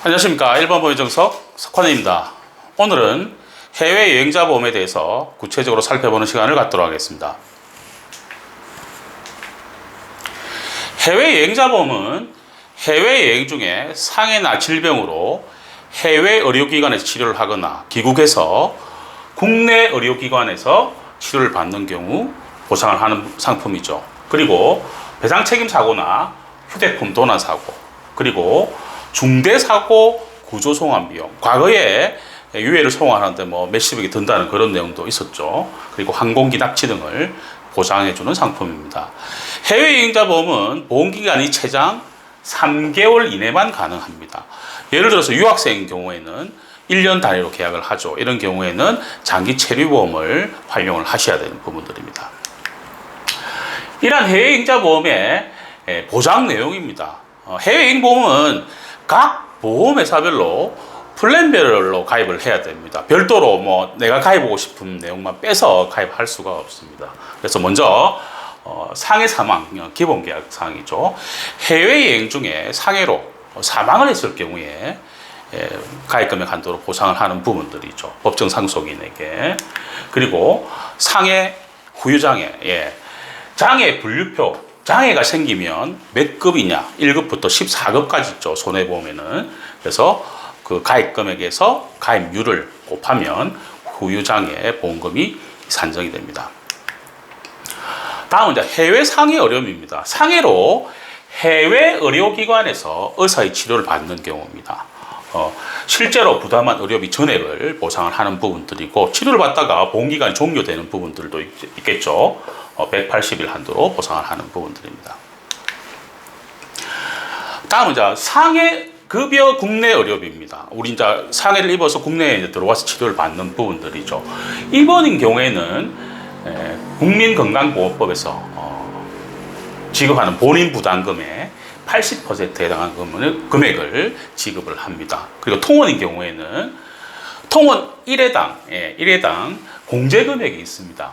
안녕하십니까. 1번 보유정석 석환입니다. 오늘은 해외여행자 보험에 대해서 구체적으로 살펴보는 시간을 갖도록 하겠습니다. 해외여행자 보험은 해외여행 중에 상해나 질병으로 해외 의료기관에서 치료를 하거나 귀국해서 국내 의료기관에서 치료를 받는 경우 보상을 하는 상품이죠. 그리고 배상 책임 사고나 휴대폰 도난 사고, 그리고 중대 사고 구조 송환 비용. 과거에 유해를 송환하는데 뭐 몇십억이 든다는 그런 내용도 있었죠. 그리고 항공기 납치 등을 보장해주는 상품입니다. 해외여행자 보험은 보험기간이 최장 3개월 이내만 가능합니다. 예를 들어서 유학생인 경우에는 1년 단위로 계약을 하죠. 이런 경우에는 장기 체류보험을 활용을 하셔야 되는 부분들입니다. 이러한 해외여행자 보험의 예, 보장 내용입니다. 어, 해외여행 보험은 각 보험회사별로 플랜별로 가입을 해야 됩니다. 별도로 뭐 내가 가입하고 싶은 내용만 빼서 가입할 수가 없습니다. 그래서 먼저 어, 상해 사망 어, 기본 계약 사항이죠. 해외 여행 중에 상해로 사망을 했을 경우에 예, 가입 금액 한도로 보상을 하는 부분들이죠. 법정 상속인에게 그리고 상해 후유장애 예. 장애 분류표 장애가 생기면 몇 급이냐? 1급부터 14급까지 있죠 손해보험에는 그래서 그 가입 금액에서 가입률을 곱하면 후유장애 보험금이 산정이 됩니다. 다음은 해외 상해 어려움입니다. 상해로 해외 의료기관에서 의사의 치료를 받는 경우입니다 어, 실제로 부담한 의료비 전액을 보상을 하는 부분들이고 치료를 받다가 보험기간이 종료되는 부분들도 있, 겠죠 어, 180일 한도로 보상을 하는 부분들입니다. 다음은 이제 상해 급여 국내 의료비입니다. 우리 이제 상해를 입어서 국내에 들어와서 치료를 받는 부분들이죠. 이번인 경우에는 에, 국민건강보험법에서 어, 지급하는 본인 부담금의 80%에 해당하는 금액을- 금액을 지급을 합니다. 그리고 통원인 경우에는 통원 1회당, 예, 1회당 공제 금액이 있습니다.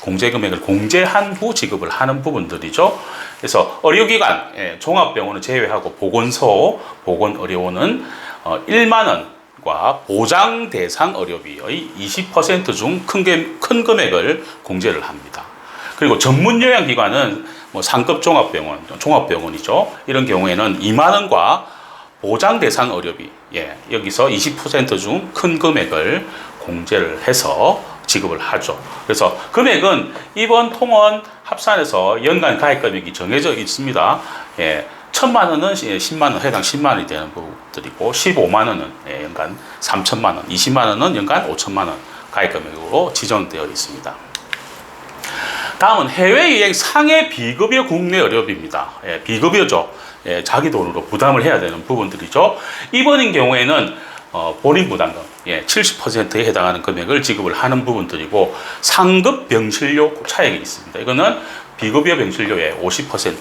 공제 금액을 공제한 후 지급을 하는 부분들이죠. 그래서 의료기관, 예, 종합병원을 제외하고 보건소, 보건의료원은 어, 1만 원과 보장 대상 의료비의 20%중 큰큰 금액을 공제를 합니다. 그리고 전문 요양기관은 뭐 상급 종합병원, 종합병원이죠. 이런 경우에는 2만 원과 보장 대상 의료비, 예, 여기서 20%중 큰 금액을 공제를 해서 지급을 하죠. 그래서 금액은 이번 통원 합산해서 연간 가입 금액이 정해져 있습니다. 예, 천만 원은 예, 10만 원, 해당 10만 원이 되는 부분들이고, 15만 원은 예, 연간 3천만 원, 20만 원은 연간 5천만 원 가입 금액으로 지정되어 있습니다. 다음은 해외 여행 상해 비급여 국내 의료비입니다. 예, 비급여죠. 예, 자기 돈으로 부담을 해야 되는 부분들이죠. 이번인 경우에는 어, 본인 부담금 예, 70%에 해당하는 금액을 지급을 하는 부분들이고 상급 병실료 차액이 있습니다. 이거는 비급여 병실료의 50%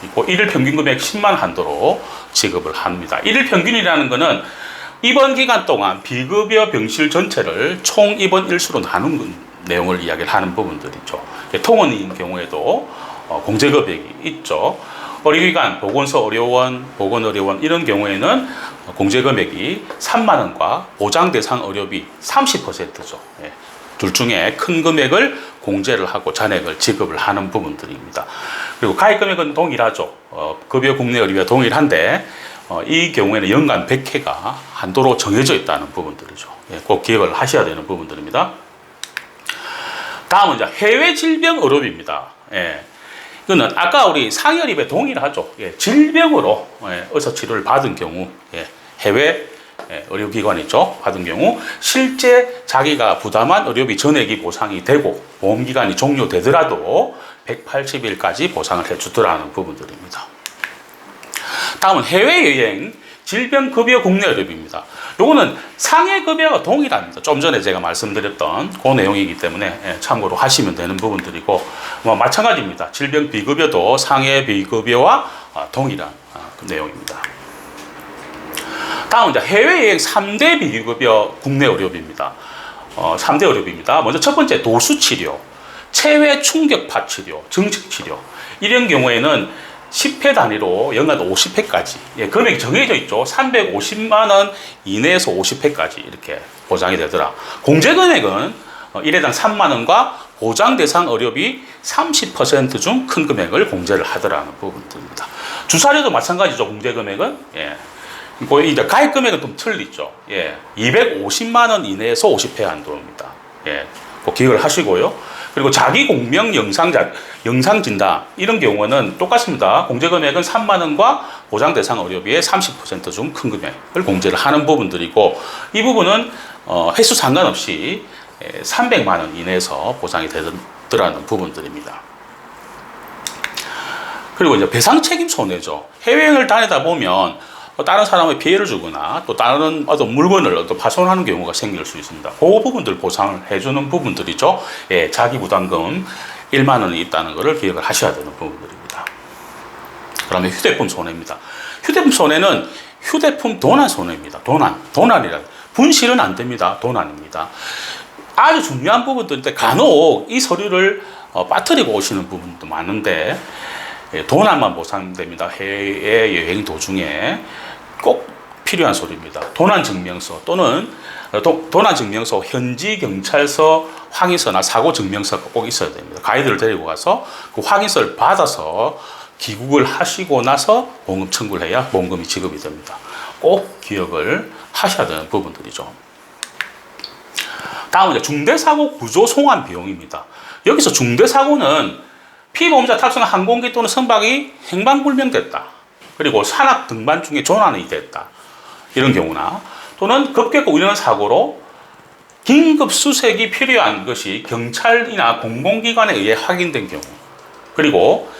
그리고 일일 평균 금액 10만 한도로 지급을 합니다. 일일 평균이라는 것은 입원 기간 동안 비급여 병실 전체를 총 입원 일수로 나눈 내용을 이야기를 하는 부분들이죠. 통원인 경우에도 어, 공제 금액이 있죠. 의료기관, 보건소 의료원, 보건의료원 이런 경우에는 공제 금액이 3만 원과 보장 대상 의료비 30%죠. 예. 둘 중에 큰 금액을 공제를 하고 잔액을 지급을 하는 부분들입니다. 그리고 가입 금액은 동일하죠. 어, 급여 국내 의료비와 동일한데 어, 이 경우에는 연간 100회가 한도로 정해져 있다는 부분들이죠. 예, 꼭 기억을 하셔야 되는 부분들입니다. 다음은 이제 해외 질병 의료비입니다. 예. 이거는 아까 우리 상여립에 동일하죠. 예, 질병으로 예, 의사 치료를 받은 경우 예, 해외 예, 의료기관이죠. 받은 경우 실제 자기가 부담한 의료비 전액이 보상이 되고 보험기간이 종료되더라도 180일까지 보상을 해주더라는 부분들입니다. 다음은 해외여행 질병급여 국내 의료비입니다. 요거는 상해급여가 동일합니다. 좀 전에 제가 말씀드렸던 그 내용이기 때문에 예, 참고로 하시면 되는 부분들이고 뭐 마찬가지입니다. 질병 비급여도 상해 비급여와 아, 동일한 아, 그 내용입니다. 다음 이제 해외여행 3대 비급여 국내 의료비입니다. 어, 3대 의료비입니다. 먼저 첫 번째 도수치료, 체외 충격파 치료, 정식 치료. 이런 경우에는 10회 단위로 연간 50회까지 예, 금액이 정해져 있죠. 350만 원 이내에서 50회까지 이렇게 보장이 되더라. 공제 금액은 어, 1회당 3만 원과 보장 대상 의료비 30%중 큰 금액을 공제를 하더라는 부분들입니다. 주사료도 마찬가지죠. 공제 금액은 예. 그 이제 가입 금액은 좀 틀리죠. 예. 250만 원 이내에서 50회 한도입니다. 예. 꼭 기억을 하시고요. 그리고 자기 공명 영상 자 영상 진단 이런 경우는 똑같습니다. 공제 금액은 3만 원과 보장 대상 의료비의 30%중 큰 금액을 공제를 하는 부분들이고 이 부분은 어, 횟수 상관없이 예, 300만 원 이내에서 보상이 되더라는 부분들입니다. 그리고 이제 배상 책임 손해죠. 해외여행을 다니다 보면 어, 다른 사람의 피해를 주거나 또 다른 어떤 물건을 어떤 파손하는 경우가 생길 수 있습니다. 그 부분들 보상을 해주는 부분들이죠. 예, 자기 부담금 1만 원이 있다는 것을 기억을 하셔야 되는 부분들입니다. 그다음에 휴대폰 손해입니다. 휴대폰 손해는 휴대폰 도난 손해입니다. 도난, 도난이라 분실은 안 됩니다. 도난입니다. 아주 중요한 부분들인데 간혹 이 서류를 어, 빠뜨리고 오시는 부분도 많은데 예, 도난만 보상됩니다. 해외 여행 도중에 꼭 필요한 소리입니다. 도난 증명서 또는 도, 도난 증명서, 현지 경찰서 확인서나 사고 증명서가 꼭 있어야 됩니다. 가이드를 데리고 가서 그 확인서를 받아서 귀국을 하시고 나서 보험금 청구를 해야 보험금이 지급이 됩니다. 꼭 기억을 하셔야 되는 부분들이죠. 다음은 중대사고 구조 송환 비용입니다. 여기서 중대사고는 피보험자 탑승한 항공기 또는 선박이 행방불명됐다. 그리고 산악 등반 중에 조난이 됐다. 이런 경우나 또는 급격히 일어난 사고로 긴급 수색이 필요한 것이 경찰이나 공공기관에 의해 확인된 경우 그리고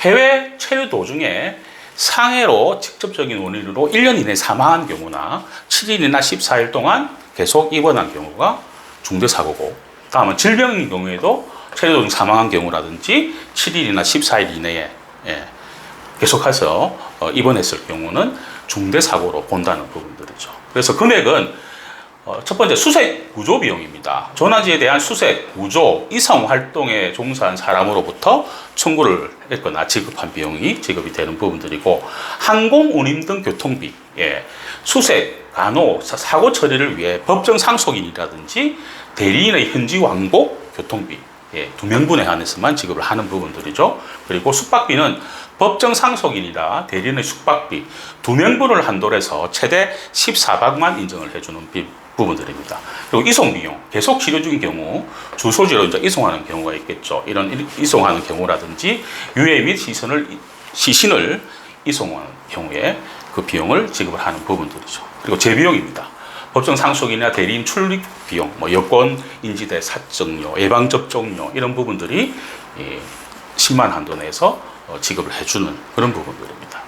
해외 체류 도중에 상해로 직접적인 원인으로 1년 이내 사망한 경우나 7일이나 14일 동안 계속 입원한 경우가 중대사고고 다음은 질병인 경우에도 체류 도중 사망한 경우라든지 7일이나 14일 이내에 예, 계속해서 어, 입원했을 경우는 중대 사고로 본다는 부분들이죠. 그래서 금액은 어, 첫 번째 수색 구조 비용입니다. 조난지에 대한 수색, 구조, 이성 활동에 종사한 사람으로부터 청구를 했거나 지급한 비용이 지급이 되는 부분들이고 항공 운임 등 교통비, 예, 수색, 간호, 사- 사고 처리를 위해 법정 상속인이라든지 대리인의 현지 왕복 교통비, 예, 두 명분에 한해서만 지급을 하는 부분들이죠. 그리고 숙박비는 법정 상속인이라 대리인의 숙박비 두 명분을 한도로 해서 최대 14박만 인정을 해주는 비- 부분들입니다. 그리고 이송 비용, 계속 치료 중인 경우 주소지로 이제 이송하는 경우가 있겠죠. 이런 이- 이송하는 경우라든지 유해 및 시선을 시신을 이송하는 경우에 그 비용을 지급을 하는 부분들이죠. 그리고 재비용입니다. 법정 상속이나 대리인 출입 비용, 뭐 여권 인지대 사정료, 예방 접종료 이런 부분들이 이 10만 한도 내에서 어, 지급을 해주는 그런 부분들입니다.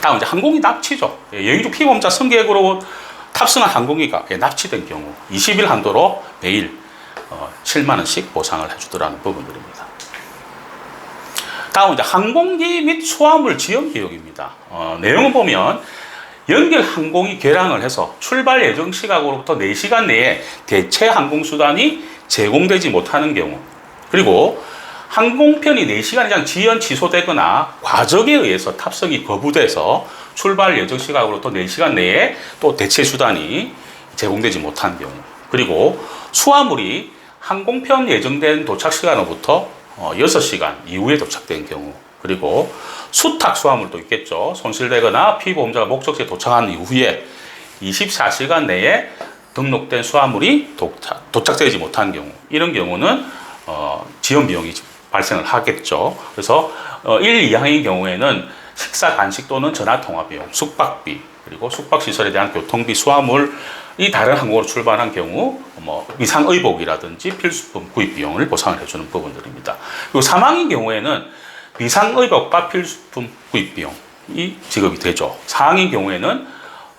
다음 이제 항공기 납치죠. 예, 중 피보험자 승객으로 탑승한 항공기가 예, 납치된 경우 20일 한도로 매일 어, 7만 원씩 보상을 해주더라는 부분들입니다. 다음 이제 항공기 및 수화물 지연 비용입니다. 어, 내용을 보면 연결 항공이 개량을 해서 출발 예정 시각으로부터 4시간 내에 대체 항공 수단이 제공되지 못하는 경우 그리고 항공편이 4시간 이상 지연 취소되거나 과적에 의해서 탑승이 거부돼서 출발 예정 시각으로부터 4시간 내에 또 대체 수단이 제공되지 못한 경우 그리고 수화물이 항공편 예정된 도착 시간으로부터 어, 6시간 이후에 도착된 경우 그리고 수탁 수화물도 있겠죠. 손실되거나 피보험자가 목적지에 도착한 이후에 24시간 내에 등록된 수화물이 도착, 도착되지 못한 경우 이런 경우는 어, 지연 비용이 발생을 하겠죠. 그래서 어, 1, 2항의 경우에는 식사 간식 또는 전화 통화 비용, 숙박비 그리고 숙박 시설에 대한 교통비, 수화물 이 다른 항공으로 출발한 경우 뭐 위상 의복이라든지 필수품 구입 비용을 보상을 해주는 부분들입니다. 그리고 사망인 경우에는 위상 의복과 필수품 구입 비용이 지급이 되죠. 상인 경우에는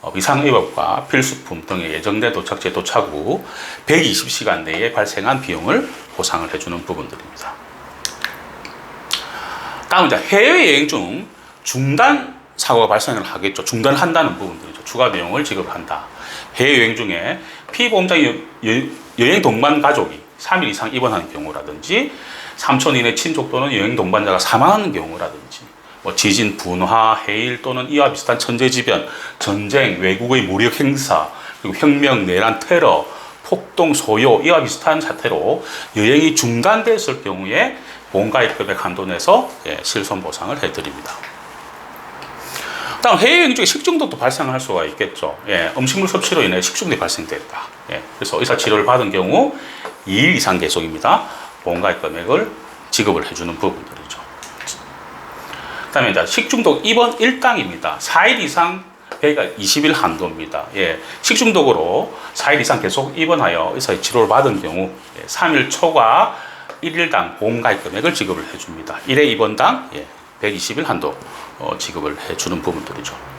어, 위상 의복과 필수품 등의 예정된 도착지에 도착 후 120시간 내에 발생한 비용을 보상을 해주는 부분들입니다. 다음 이제 해외여행 중 중단 사고가 발생을 하겠죠. 중단을 한다는 부분들이죠. 추가 비용을 지급한다. 해외여행 중에 피보험자 여행 동반 가족이 3일 이상 입원하는 경우라든지 3천 이내 친족 또는 여행 동반자가 사망하는 경우라든지 뭐 지진, 분화, 해일 또는 이와 비슷한 천재지변, 전쟁, 외국의 무력 행사, 그리고 혁명, 내란, 테러, 폭동, 소요 이와 비슷한 사태로 여행이 중단됐을 경우에 한도 내서 예, 실손 보상을 해드립니다. 다음 해외여행 중에 식중독도 발생할 수가 있겠죠. 예, 음식물 섭취로 인해 식중독이 발생됐다. 예, 그래서 의사 치료를 받은 경우 2일 이상 계속입니다. 보험가입 금액을 지급을 해주는 부분들이죠. 그 다음에 이제 식중독 입원 1당입니다. 4일 이상 배가 20일 한도입니다. 예, 식중독으로 4일 이상 계속 입원하여 의사의 치료를 받은 경우 예, 3일 초과 1일당 보험가입 금액을 지급을 해줍니다. 1회 입원당 예, 120일 한도 어, 지급을 해주는 부분들이죠.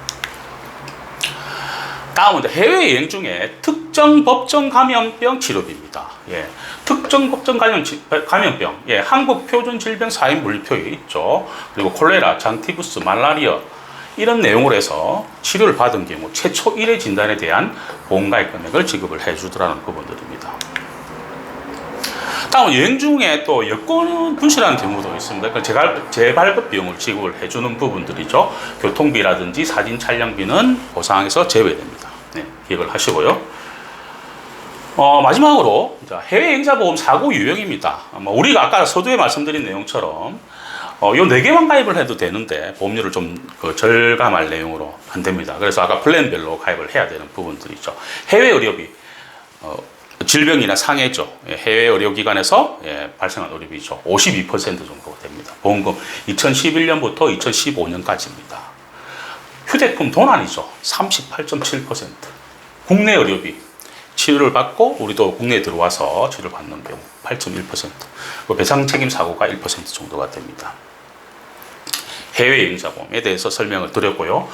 다음은 해외여행 중에 특정 법정 감염병 치료비입니다. 예, 특정 법정 감염, 치- 감염병, 예, 한국 표준 질병 사인 물리표에 있죠. 그리고 콜레라, 장티푸스, 말라리아 이런 내용으로 해서 치료를 받은 경우 최초 1회 진단에 대한 보험가입 금액을 지급을 해주더라는 부분들입니다. 다음 여행 중에 또 여권 분실하는 경우도 있습니다. 그 재발, 재발급 비용을 지급을 해주는 부분들이죠. 교통비라든지 사진 촬영비는 보상에서 제외됩니다. 네, 기억을 하시고요. 어, 마지막으로 이제 해외 행사 보험 사고 유형입니다. 뭐 우리가 아까 서두에 말씀드린 내용처럼 어, 요네 개만 가입을 해도 되는데 보험료를 좀 그 절감할 내용으로 안 됩니다. 그래서 아까 플랜별로 가입을 해야 되는 부분들이죠. 해외 의료비 어, 질병이나 상해죠. 예, 해외 의료기관에서 예, 발생한 의료비죠. 52% 정도가 됩니다. 보험금 2011년부터 2015년까지입니다. 휴대폰 도난이죠. 38.7%. 국내 의료비 치료를 받고 우리도 국내에 들어와서 치료를 받는 경우 8.1%. 그 배상 책임 사고가 1% 정도가 됩니다. 해외 여행자 보험에 대해서 설명을 드렸고요.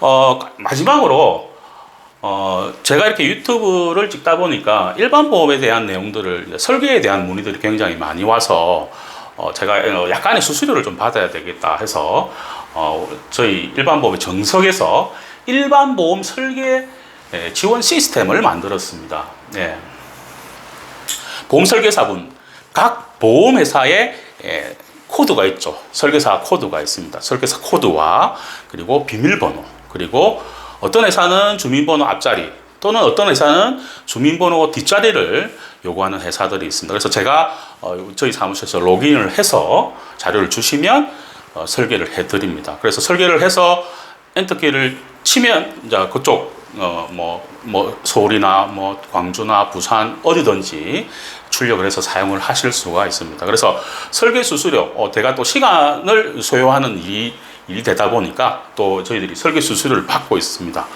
어, 마지막으로 어, 제가 이렇게 유튜브를 찍다 보니까 일반 보험에 대한 내용들을 설계에 대한 문의들이 굉장히 많이 와서 어, 제가 어, 약간의 수수료를 좀 받아야 되겠다 해서 어, 저희 일반 보험의 정석에서 일반 보험 설계 예, 지원 시스템을 만들었습니다. 예. 보험 설계사분 각 보험회사에 예, 코드가 있죠. 설계사 코드가 있습니다. 설계사 코드와 그리고 비밀번호 그리고 어떤 회사는 주민번호 앞자리 또는 어떤 회사는 주민번호 뒷자리를 요구하는 회사들이 있습니다. 그래서 제가 어, 저희 사무실에서 로그인을 해서 자료를 주시면 어, 설계를 해드립니다. 그래서 설계를 해서 엔터키를 치면 이제 그쪽 어뭐 뭐 서울이나 뭐 광주나 부산 어디든지 출력을 해서 사용을 하실 수가 있습니다. 그래서 설계 수수료 어, 제가 또 시간을 소요하는 일이 일이 되다 보니까 또 저희들이 설계 수수료를 받고 있습니다.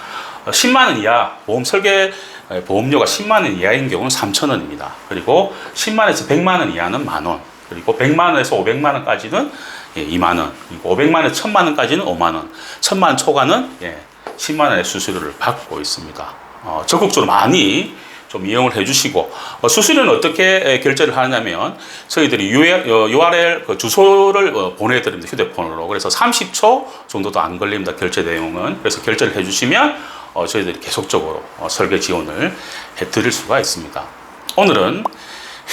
어, 10만 원 이하 보험 설계 에, 보험료가 10만 원 이하인 경우는 3천 원입니다. 그리고 10만에서 100만 원 이하는 만 원. 그리고 100만 원에서 500만 원까지는 예, 2만 원. 그리고 500만 원, 1000만 원까지는 5만 원. 1000만 원 초과는 예, 10만 원의 수수료를 받고 있습니다. 어, 적극적으로 많이 좀 이용을 해주시고 어, 수수료는 어떻게 에, 결제를 하냐면 저희들이 URL 그 주소를 어, 보내드립니다 휴대폰으로 그래서 30초 정도도 안 걸립니다 결제 내용은 그래서 결제를 해주시면 어, 저희들이 계속적으로 어, 설계 지원을 해드릴 수가 있습니다 오늘은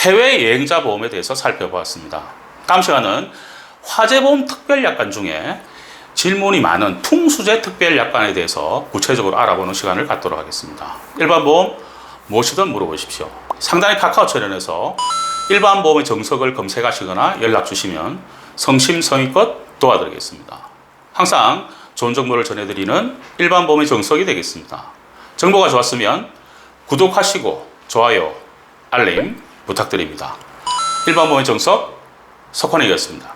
해외 여행자 보험에 대해서 살펴보았습니다 다음 시간은 화재보험 특별약관 중에 질문이 많은 풍수재 특별약관에 대해서 구체적으로 알아보는 시간을 갖도록 하겠습니다 일반 보험 무엇이든 물어보십시오. 상단의 카카오 철연에서 일반 보험의 정석을 검색하시거나 연락 주시면 성심성의껏 도와드리겠습니다. 항상 좋은 정보를 전해드리는 일반 보험의 정석이 되겠습니다. 정보가 좋았으면 구독하시고 좋아요, 알림 부탁드립니다. 일반 보험의 정석 석환이었습니다.